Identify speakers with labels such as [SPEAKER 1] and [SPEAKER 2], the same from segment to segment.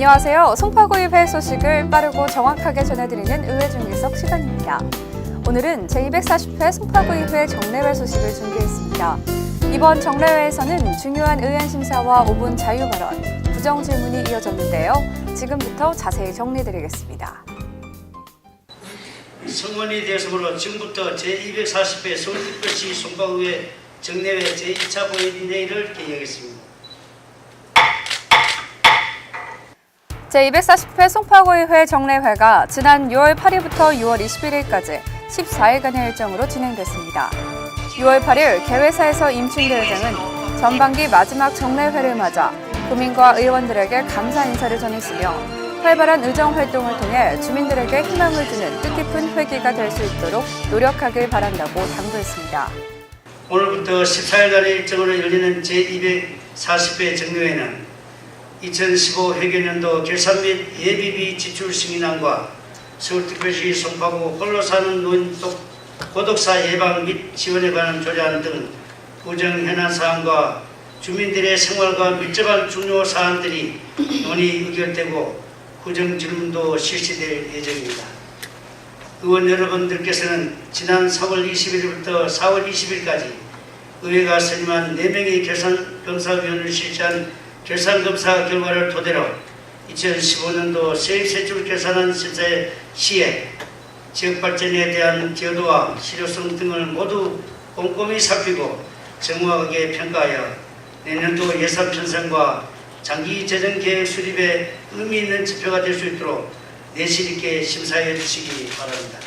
[SPEAKER 1] 안녕하세요. 송파구의 회 소식을 빠르고 정확하게 전해드리는 의회 중일석 시간입니다. 오늘은 제240회 송파구의회 정례회 소식을 준비했습니다. 이번 정례회에서는 중요한 의안 심사와 5분 자유 발언, 부정 질문이 이어졌는데요. 지금부터 자세히 정리드리겠습니다.
[SPEAKER 2] 성원이 되었으므로 지금부터 제240회 서울특별시 송파구의 정례회 제2차 본회의를 개의하겠습니다.
[SPEAKER 1] 제240회 송파구의회 정례회가 지난 6월 8일부터 6월 21일까지 14일간의 일정으로 진행됐습니다. 6월 8일 개회사에서 임춘대 회장은 전반기 마지막 정례회를 맞아 도민과 의원들에게 감사 인사를 전했으며 활발한 의정 활동을 통해 주민들에게 희망을 주는 뜻깊은 회기가 될 수 있도록 노력하길 바란다고 당부했습니다.
[SPEAKER 2] 오늘부터 14일간의 일정으로 열리는 제240회 정례회는 2015 회계년도 결산 및 예비비 지출 승인안과 서울특별시 송파구 홀로 사는 노인 독- 고독사 예방 및 지원에 관한 조례안 등 구정 현안 사항과 주민들의 생활과 밀접한 중요 사안들이 논의 의결되고 구정 질문도 실시될 예정입니다. 의원 여러분들께서는 지난 3월 21일부터 4월 20일까지 의회가 선임한 4명의 결산 검사위원을 실시한 결산검사 결과를 토대로 2015년도 세입세출 계산안 심사의 시에 지역발전에 대한 기여도와 실효성 등을 모두 꼼꼼히 살피고 정확하게 평가하여 내년도 예산 편성과 장기 재정 계획 수립에 의미 있는 지표가 될 수 있도록 내실 있게 심사해 주시기 바랍니다.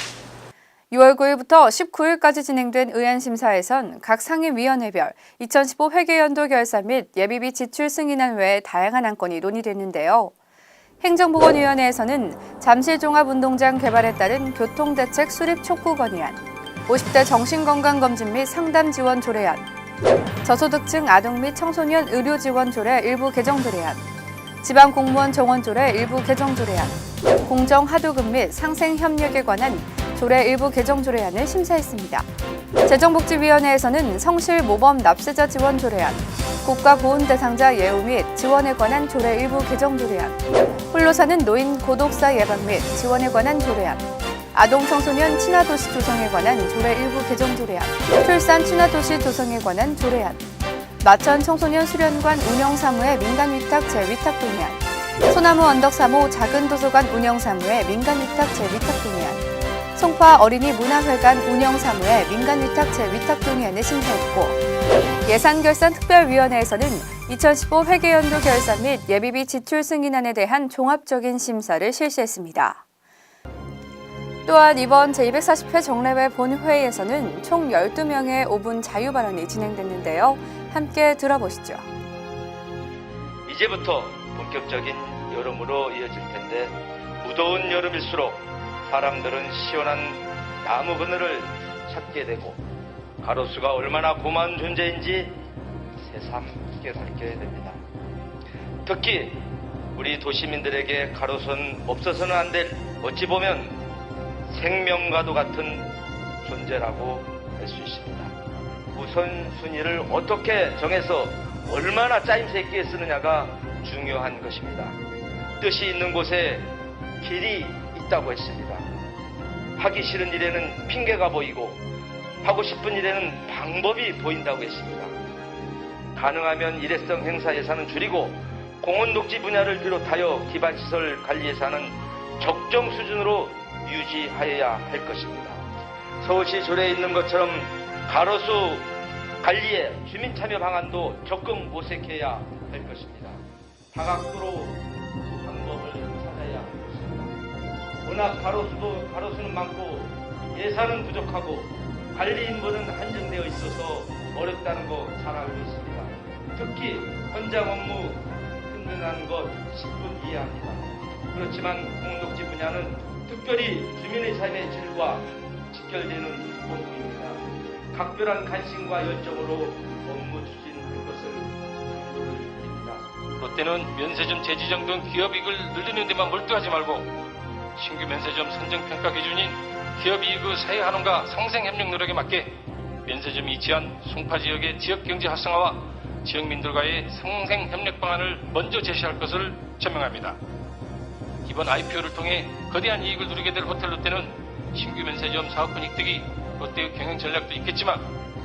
[SPEAKER 1] 6월 9일부터 19일까지 진행된 의안심사에선 각 상임위원회별 2015 회계연도 결산 및 예비비 지출 승인안 외에 다양한 안건이 논의됐는데요. 행정보건위원회에서는 잠실종합운동장 개발에 따른 교통대책 수립 촉구 건의안, 50대 정신건강검진 및 상담 지원 조례안, 저소득층 아동 및 청소년 의료 지원 조례 일부 개정 조례안, 지방 공무원 정원 조례 일부 개정 조례안, 공정 하도급 및 상생 협력에 관한 조례 일부 개정 조례안을 심사했습니다. 재정복지위원회에서는 성실 모범 납세자 지원 조례안, 국가 보훈 대상자 예우 및 지원에 관한 조례 일부 개정 조례안, 홀로 사는 노인 고독사 예방 및 지원에 관한 조례안, 아동 청소년 친화도시 조성에 관한 조례 일부 개정 조례안, 출산 친화도시 조성에 관한 조례안, 마천 청소년 수련관 운영 사무의 민간 위탁 재위탁 동의안, 소나무 언덕 사무 작은 도서관 운영 사무의 민간 위탁 재위탁 동의안, 송파 어린이 문화회관 운영 사무의 민간 위탁 재위탁 동의안을 심사했고 예산 결산 특별위원회에서는 2015 회계연도 결산 및 예비비 지출 승인안에 대한 종합적인 심사를 실시했습니다. 또한 이번 제240회 정례회 본회의에서는 총 12명의 5분 자유 발언이 진행됐는데요. 함께 들어보시죠.
[SPEAKER 3] 이제부터 본격적인 여름으로 이어질 텐데 무더운 여름일수록 사람들은 시원한 나무 그늘을 찾게 되고 가로수가 얼마나 고마운 존재인지 새삼 깨닫게 됩니다. 특히 우리 도시민들에게 가로수는 없어서는 안 될 어찌 보면 생명과도 같은 존재라고 할 수 있습니다. 우선순위를 어떻게 정해서 얼마나 짜임새 있게 쓰느냐가 중요한 것입니다. 뜻이 있는 곳에 길이 있다고 했습니다. 하기 싫은 일에는 핑계가 보이고 하고 싶은 일에는 방법이 보인다고 했습니다. 가능하면 일회성 행사 예산은 줄이고 공원 녹지 분야를 비롯하여 기반 시설 관리 예산은 적정 수준으로 유지하여야 할 것입니다. 서울시 조례에 있는 것처럼 가로수 관리에 주민 참여 방안도 적극 모색해야 할 것입니다. 다각도로 방법을 찾아야 할 것입니다. 워낙 가로수도 가로수는 많고 예산은 부족하고 관리 인원은 한정되어 있어서 어렵다는 거 잘 알고 있습니다. 특히 현장 업무 힘든다는 것 10분 이해합니다. 그렇지만 공동지 분야는 특별히 주민의 삶의 질과 직결되는 업무입니다. 각별한 관심과 열정으로
[SPEAKER 4] 롯데는 면세점 재지정 등 기업 이익을 늘리는 데만 몰두하지 말고 신규 면세점 선정 평가 기준인 기업 이익의 사회 환원과 상생 협력 노력에 맞게 면세점이 지한 송파 지역의 지역 경제 활성화와 지역민들과의 상생 협력 방안을 먼저 제시할 것을 천명합니다.
[SPEAKER 5] 이번 IPO를 통해 거대한 이익을 누리게 될 호텔 롯데는 신규 면세점 사업권 획득이 롯데의 경영 전략도 있겠지만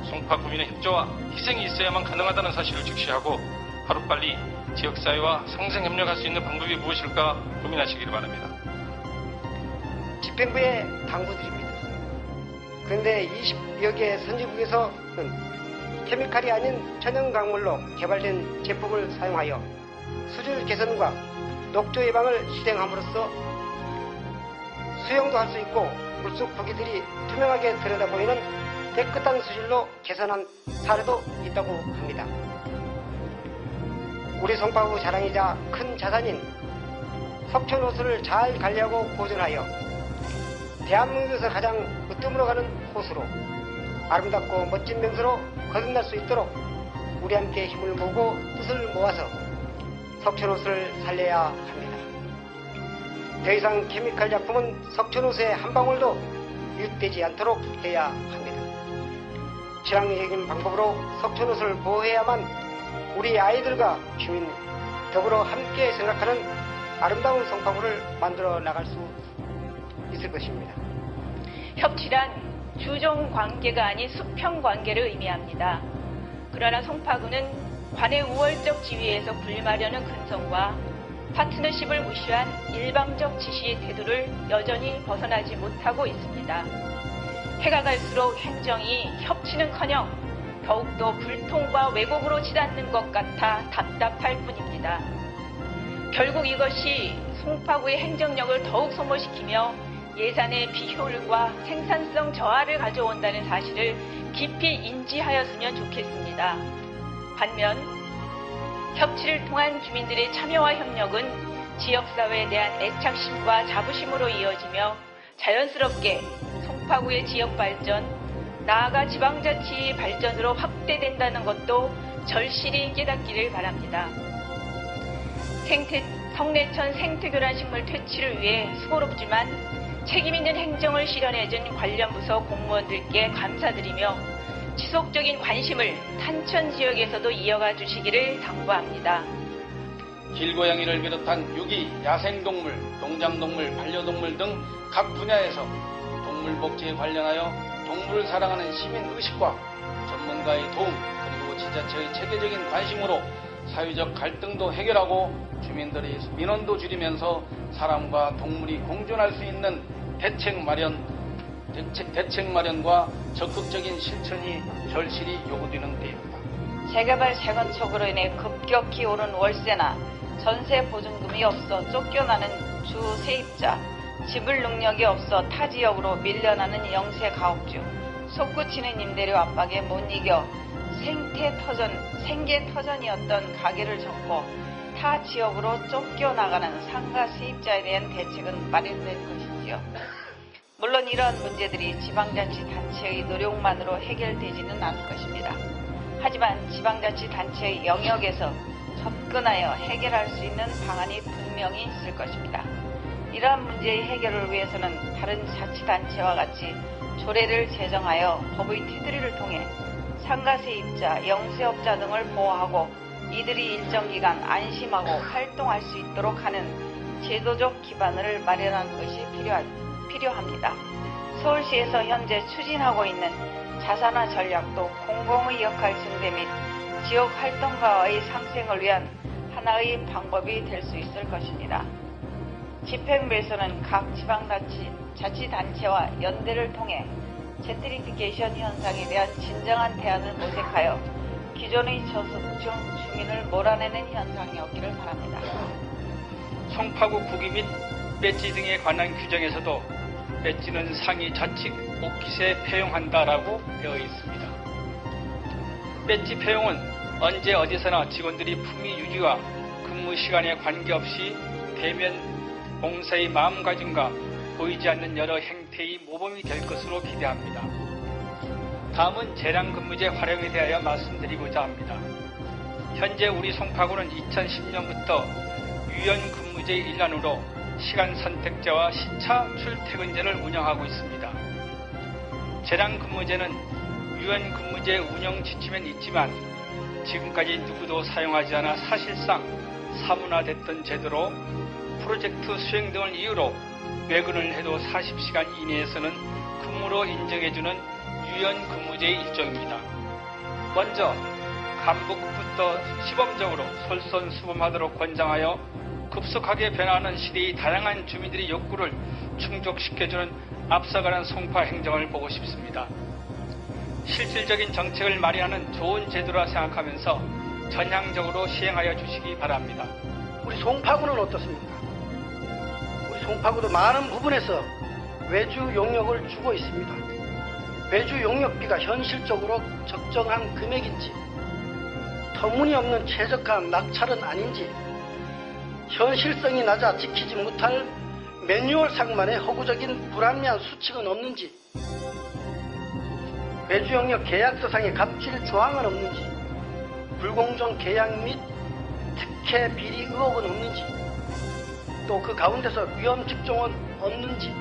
[SPEAKER 5] 송파 구민의 협조와 희생이 있어야만 가능하다는 사실을 직시하고 하루빨리 지역사회와 상생 협력할 수 있는 방법이 무엇일까 고민하시기를 바랍니다.
[SPEAKER 6] 집행부에 당부드립니다. 그런데 20여 개 선진국에서는 케미칼이 아닌 천연 강물로 개발된 제품을 사용하여 수질 개선과 녹조 예방을 실행함으로써 수영도 할 수 있고 물속 고기들이 투명하게 들여다보이는 깨끗한 수질로 개선한 사례도 있다고 합니다. 우리 송파구 자랑이자 큰 자산인 석촌호수를 잘 관리하고 보존하여 대한민국에서 가장 으뜸으로 가는 호수로 아름답고 멋진 명소로 거듭날 수 있도록 우리 함께 힘을 모으고 뜻을 모아서 석촌호수를 살려야 합니다. 더 이상 케미칼 작품은 석촌호수의 한 방울도 유입되지 않도록 해야 합니다. 친환경적인 방법으로 석촌호수를 보호해야만 우리 아이들과 주민 더불어 함께 생각하는 아름다운 성파구를 만들어 나갈 수 있을 것입니다.
[SPEAKER 7] 협치란 주종 관계가 아닌 수평 관계를 의미합니다. 그러나 송파구는 관의 우월적 지위에서 군림하려는 근성과 파트너십을 무시한 일방적 지시의 태도를 여전히 벗어나지 못하고 있습니다. 해가 갈수록 행정이 협치는커녕 더욱더 불통과 왜곡으로 치닫는 것 같아 답답할 뿐입니다. 결국 이것이 송파구의 행정력을 더욱 소모시키며 예산의 비효율과 생산성 저하를 가져온다는 사실을 깊이 인지하였으면 좋겠습니다. 반면 협치를 통한 주민들의 참여와 협력은 지역사회에 대한 애착심과 자부심으로 이어지며 자연스럽게 송파구의 지역 발전, 나아가 지방자치 발전으로 확대된다는 것도 절실히 깨닫기를 바랍니다. 생태, 성내천 생태교란 식물 퇴치를 위해 수고롭지만 책임있는 행정을 실현해준 관련 부서 공무원들께 감사드리며 지속적인 관심을 탄천 지역에서도 이어가 주시기를 당부합니다.
[SPEAKER 8] 길고양이를 비롯한 유기, 야생동물, 농장동물, 반려동물 등 각 분야에서 동물복지에 관련하여 동물을 사랑하는 시민 의식과 전문가의 도움 그리고 지자체의 체계적인 관심으로 사회적 갈등도 해결하고 주민들의 민원도 줄이면서 사람과 동물이 공존할 수 있는 대책 마련, 대책, 대책 마련과 적극적인 실천이 절실히 요구되는 때입니다.
[SPEAKER 7] 재개발 재건축으로 인해 급격히 오른 월세나 전세 보증금이 없어 쫓겨나는 주 세입자, 지불 능력이 없어 타 지역으로 밀려나는 영세 가옥주, 솟구치는 임대료 압박에 못 이겨 생태 터전, 생계 터전이었던 가게를 접고 타 지역으로 쫓겨나가는 상가 세입자에 대한 대책은 마련될 것이지요. 물론 이러한 문제들이 지방자치단체의 노력만으로 해결되지는 않을 것입니다. 하지만 지방자치단체의 영역에서 접근하여 해결할 수 있는 방안이 분명히 있을 것입니다. 이러한 문제의 해결을 위해서는 다른 자치단체와 같이 조례를 제정하여 법의 테두리를 통해 상가세입자, 영세업자 등을 보호하고 이들이 일정 기간 안심하고 활동할 수 있도록 하는 제도적 기반을 마련하는 것이 필요하, 필요합니다. 서울시에서 현재 추진하고 있는 자산화 전략도 공공의 역할 증대 및 지역 활동가의 상생을 위한 하나의 방법이 될 수 있을 것입니다. 집행부에서는 각 지방자치 자치단체와 연대를 통해 젠트리피케이션 현상에 대한 진정한 대안을 모색하여 기존의 저소득층 주민을 몰아내는 현상이 없기를 바랍니다.
[SPEAKER 9] 송파구 구기 및 배지 등에 관한 규정에서도 배지는 상위 자칙 옥깃에 폐용한다라고 되어 있습니다. 배지 폐용은 언제 어디서나 직원들이 품위 유지와 근무 시간에 관계없이 대면 봉사의 마음가짐과 보이지 않는 여러 행태의 모범이 될 것으로 기대합니다. 다음은 재량근무제 활용에 대하여 말씀드리고자 합니다. 현재 우리 송파구는 2010년부터 유연근무제 일환으로 시간 선택제와 시차 출퇴근제를 운영하고 있습니다. 재량근무제는 유연근무제 운영 지침엔 있지만 지금까지 누구도 사용하지 않아 사실상 사문화됐던 제도로 프로젝트 수행 등을 이유로 외근을 해도 40시간 이내에서는 근무로 인정해주는 유연 근무제의 일종입니다. 먼저 간부급부터 시범적으로 솔선수범하도록 권장하여 급속하게 변화하는 시대의 다양한 주민들의 욕구를 충족시켜주는 앞서가는 송파 행정을 보고 싶습니다. 실질적인 정책을 마련하는 좋은 제도라 생각하면서 전향적으로 시행하여 주시기 바랍니다.
[SPEAKER 8] 우리 송파구는 어떻습니까? 우리 송파구도 많은 부분에서 외주 용역을 주고 있습니다. 외주 용역비가 현실적으로 적정한 금액인지, 터무니없는 최적화한 낙찰은 아닌지, 현실성이 낮아 지키지 못할 매뉴얼상만의 허구적인 불합리한 수칙은 없는지, 외주 용역 계약서상의 갑질 조항은 없는지, 불공정 계약 및 특혜 비리 의혹은 없는지 또 그 가운데서 위험 직종은 없는지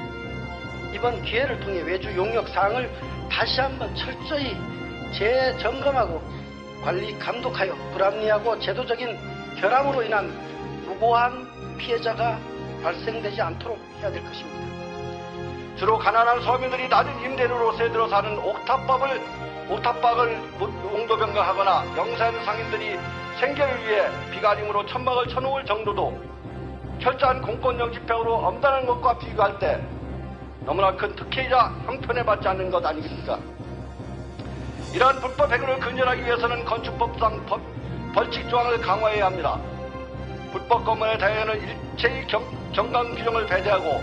[SPEAKER 8] 이번 기회를 통해 외주 용역 사항을 다시 한번 철저히 재점검하고 관리 감독하여 불합리하고 제도적인 결함으로 인한 무고한 피해자가 발생되지 않도록 해야 될 것입니다.
[SPEAKER 10] 주로 가난한 서민들이 낮은 임대료로 세 들어 사는 옥탑밥을 옥탑방을 용도변경하거나 영세한 상인들이 생계를 위해 비가림으로 천막을 쳐놓을 정도도 철저한 공권력 집행으로 엄단한 것과 비교할 때 너무나 큰 특혜이자 형편에 받지 않는 것 아니겠습니까? 이러한 불법 행위를 근절하기 위해서는 건축법상 법- 벌칙 조항을 강화해야 합니다. 불법 건물에 대해서는 일체의 경, 경감 규정을 배제하고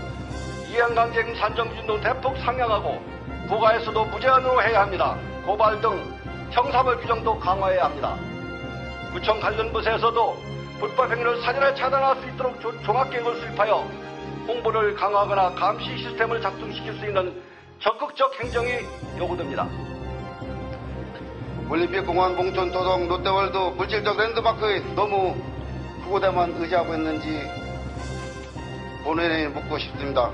[SPEAKER 10] 이양강쟁 산정 기준도 대폭 상향하고 부가에서도 무제한으로 해야 합니다. 고발 등 형사벌 규정도 강화해야 합니다. 구청 관련 부서에서도 불법 행위를 사전에 차단할 수 있도록 조- 종합계획을 수립하여 홍보를 강화하거나 감시 시스템을 작동시킬 수 있는 적극적 행정이 요구됩니다.
[SPEAKER 11] 올림픽공원 봉천 도동 롯데월드 물질적 랜드마크에 너무 후보대만 의지하고 있는지 본인이 묻고 싶습니다.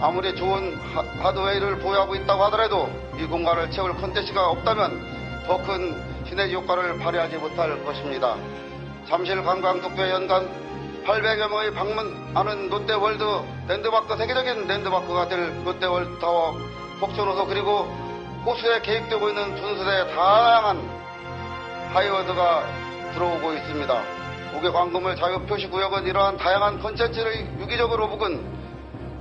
[SPEAKER 11] 아무리 좋은 하- 하드웨어를 보유하고 있다고 하더라도 이 공간을 채울 컨텐츠가 없다면 더 큰 시너지 효과를 발휘하지 못할 것입니다. 잠실 관광특별 연간 800여 명이 방문하는 롯데월드 랜드마크 세계적인 랜드마크가 될 롯데월드타워 폭천호소 그리고 호수에 계획되고 있는 순수대 다양한 하이워드가 들어오고 있습니다. 고개 관금을 자유표시구역은 이러한 다양한 컨텐츠를 유기적으로 묶은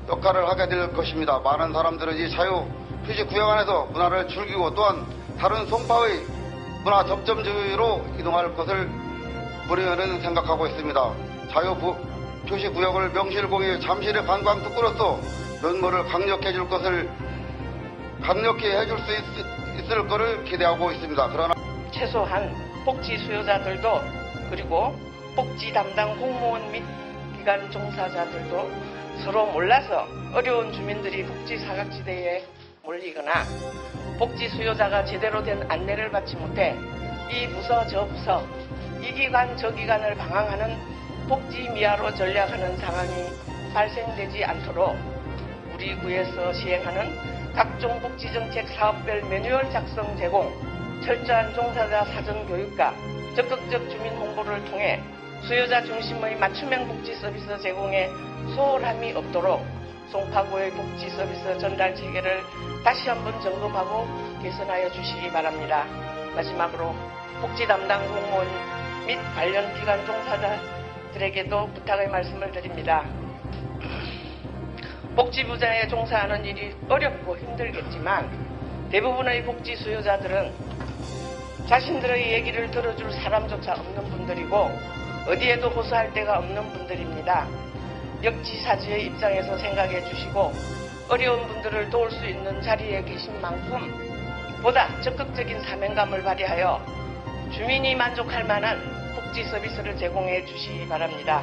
[SPEAKER 11] 역할을 하게 될 것입니다. 많은 사람들은 이 자유표시구역 안에서 문화를 즐기고 또한 다른 송파의 문화 접점지로 이동할 것을 우리는 생각하고 있습니다. 자유표시구역을 명실공히 잠실의 관광 특구로서 면모를 강력해 줄 것을 강력히 해줄 수 있, 을 것을 기대하고 있습니다. 그러나
[SPEAKER 12] 최소한 복지 수요자들도 그리고 복지 담당 공무원 및 기관 종사자들도 서로 몰라서 어려운 주민들이 복지 사각지대에 몰리거나 복지 수요자가 제대로 된 안내를 받지 못해 이 부서 저 부서 이 기관 저 기관을 방황하는 복지 미화로 전략하는 상황이 발생되지 않도록 우리 구에서 시행하는 각종 복지정책 사업별 매뉴얼 작성 제공, 철저한 종사자 사전 교육과 적극적 주민 홍보를 통해 수요자 중심의 맞춤형 복지 서비스 제공에 소홀함이 없도록 송파구의 복지 서비스 전달 체계를 다시 한번 점검하고 개선하여 주시기 바랍니다. 마지막으로 복지 담당 공무원 및 관련 기관 종사자 들에게도 부탁의 말씀을 드립니다. 복지부자에 종사하는 일이 어렵고 힘들겠지만 대부분의 복지 수요자들은 자신들의 얘기를 들어줄 사람조차 없는 분들이고 어디에도 호소할 데가 없는 분들입니다. 역지사지의 입장에서 생각해 주시고 어려운 분들을 도울 수 있는 자리에 계신 만큼 보다 적극적인 사명감을 발휘하여 주민이 만족할 만한 복지 서비스를 제공해 주시기 바랍니다.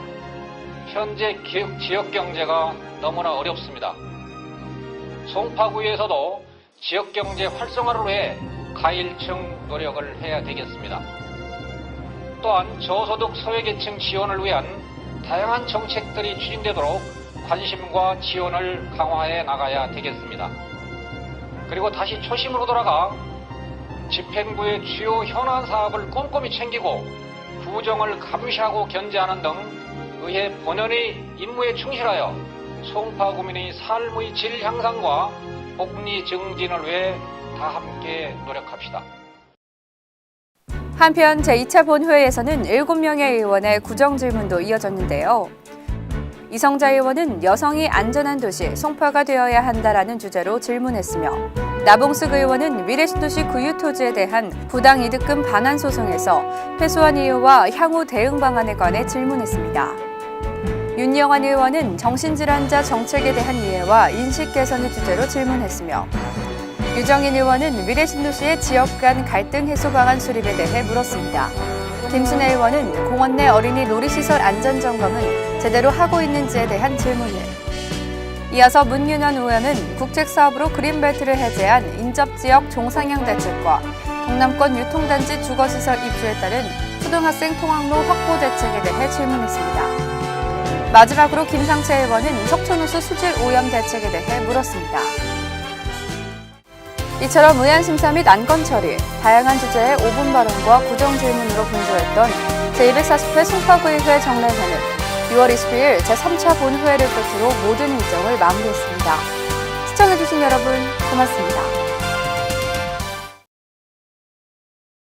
[SPEAKER 4] 현재 기- 지역 경제가 너무나 어렵습니다. 송파구에서도 지역 경제 활성화를 위해 가일층 노력을 해야 되겠습니다. 또한 저소득 소외계층 지원을 위한 다양한 정책들이 추진되도록 관심과 지원을 강화해 나가야 되겠습니다. 그리고 다시 초심으로 돌아가 집행부의 주요 현안 사업을 꼼꼼히 챙기고 부정을 감시하고 견제하는 등 의회 본연의 임무에 충실하여 송파 구민의 삶의 질 향상과 복리 증진을 위해 다 함께 노력합시다.
[SPEAKER 1] 한편 제2차 본회의에서는 7명의 의원의 구정 질문도 이어졌는데요. 이성자 의원은 여성이 안전한 도시 송파가 되어야 한다라는 주제로 질문했으며 나봉숙 의원은 미래신도시 구유 토지에 대한 부당 이득금 반환 소송에서 패소한 이유와 향후 대응 방안에 관해 질문했습니다. 윤영환 의원은 정신질환자 정책에 대한 이해와 인식 개선을 주제로 질문했으며 유정인 의원은 미래신도시의 지역 간 갈등 해소 방안 수립에 대해 물었습니다. 김순애 의원은 공원 내 어린이 놀이시설 안전점검은 제대로 하고 있는지에 대한 질문을 이어서 문윤원 의원은 국책사업으로 그린벨트를 해제한 인접지역 종상향 대책과 동남권 유통단지 주거시설 입주에 따른 초등학생 통학로 확보 대책에 대해 질문했습니다. 마지막으로 김상채 의원은 석촌호수 수질 오염 대책에 대해 물었습니다. 이처럼 의안심사 및 안건 처리, 다양한 주제의 5분 발언과 구정 질문으로 분주했던 제240회 송파구의회 정례회는 6월 22일 제3차 본회의를 끝으로 모든 일정을 마무리했습니다. 시청해주신 여러분 고맙습니다.